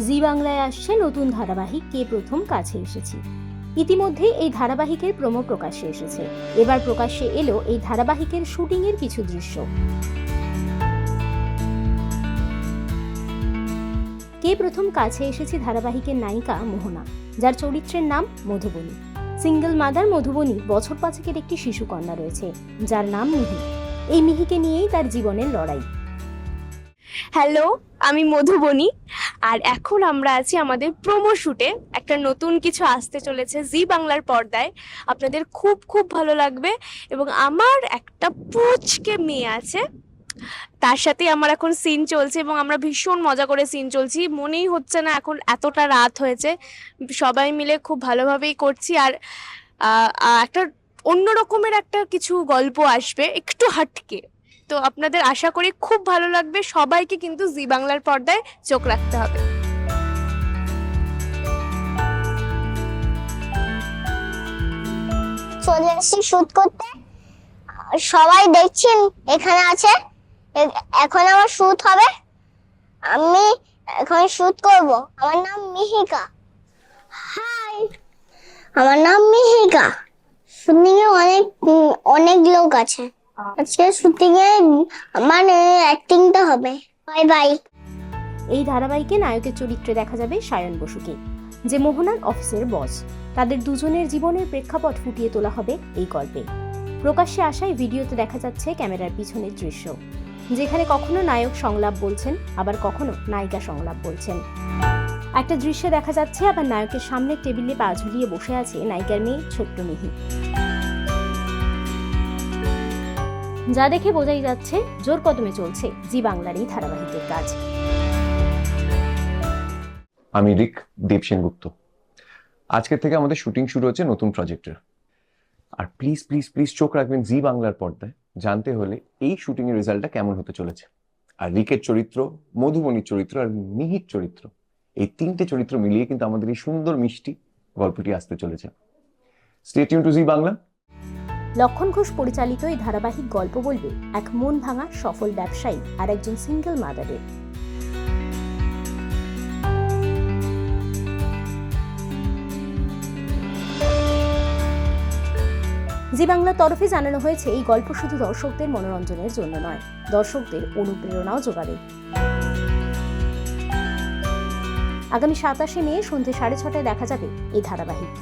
জি বাংলায় আসছে নতুন ধারাবাহিক কে প্রথম কাছে এসেছি। ইতিমধ্যে এই ধারাবাহিকের প্রোমো প্রকাশ্যে এসেছে। এবার প্রকাশ্যে এলো এই ধারাবাহিকের শুটিংয়ের কিছু দৃশ্য। কে প্রথম কাছে এসেছে ধারাবাহিকের নায়িকা মোহনা, যার চরিত্রের নাম মধুবনী। সিঙ্গেল মাদার মধুবনী বছর পাঁচেকের একটি শিশু কন্যা রয়েছে, যার নাম মিহি। এই মিহিকে নিয়েই তার জীবনের লড়াই। হ্যালো, আমি মধুবনী। আর এখন আমরা আছি আমাদের প্রোমো শুটে একটা নতুন কিছু আসতে চলেছে জি বাংলার পর্দায়। আপনাদের খুব খুব ভালো লাগবে। এবং আমার একটা পুচকে মেয়ে আছে। তার সাথে আমার এখন সিন চলছে এবং আমরা ভীষণ মজা করে সিন চলছি। মনেই হচ্ছে না এখন এতটা রাত হয়েছে। সবাই মিলে খুব ভালোভাবেই করছি। আর একটা অন্য রকমের একটা কিছু গল্প আসবে। একটু হাটকে। তো আপনাদের আশা করি খুব ভালো লাগবে। সবাইকে কিন্তু জি বাংলার পর্দায় চোখ রাখতে হবে। চলে এসেছি শুট করতে। সবাই দেখছেন এখানে আছে। এখন আমার শুট হবে। আমি এখন শুট করব। আমার নাম মিহিকা। হাই। আমার নাম মিহিকা। শুটিং অনেক অনেক লোক আছে। আজকে শুটিং এ আমার অ্যাক্টিংটা হবে। বাই বাই এই ধারাবাহিকে নায়কের চরিত্রে দেখা যাবে সায়ন বসুকে, যে মোহনার অফিসের বস। তাদের দুজনের জীবনের প্রেক্ষাপট ফুটিয়ে তোলা হবে এই গল্পে। প্রকাশ্যে আসায় ভিডিওতে দেখা যাচ্ছে ক্যামেরার পিছনের দৃশ্য, যেখানে কখনো নায়ক সংলাপ বলছেন, আবার কখনো নায়িকা সংলাপ বলছেন। একটা দৃশ্যে দেখা যাচ্ছে আবার নায়কের সামনের টেবিলে পা ঝুলিয়ে বসে আছে নায়িকার মেয়ে ছোট্ট মিহি যা দেখে বোঝাই যাচ্ছে জোর কদমে চলছে জি বাংলার এই ধারাবাহিকের কাজ। আমি রিক দেব সেনগুপ্ত। আজকের থেকে আমাদের শুটিং শুরু হচ্ছে নতুন প্রজেক্টের। আর প্লিজ প্লিজ প্লিজ চোখ রাখবেন জি বাংলার পর্দায়, জানতে হলে এই শুটিং এর রেজাল্টটা কেমন হতে চলেছে। আর রিকের চরিত্র, মধুবনীর চরিত্র আর মিহির চরিত্র, এই তিনটে চরিত্র মিলিয়ে কিন্তু আমাদের এই সুন্দর মিষ্টি গল্পটি আসতে চলেছে। Stay tuned to Zee Bangla. Lakshman Ghosh পরিচালিত এই ধারাবাহিক গল্প বলবে এক মন ভাঙা সফল ব্যবসায়ী আর একজন সিঙ্গেল মাদারের জি বাংলার তরফে জানানো হয়েছে, এই গল্প শুধু দর্শকদের মনোরঞ্জনের জন্য নয়, দর্শকদের অনুপ্রেরণাও যোগাবে। আগামী সাতাশে মে সন্ধ্যে সাড়ে ছটায় দেখা যাবে এই ধারাবাহিক।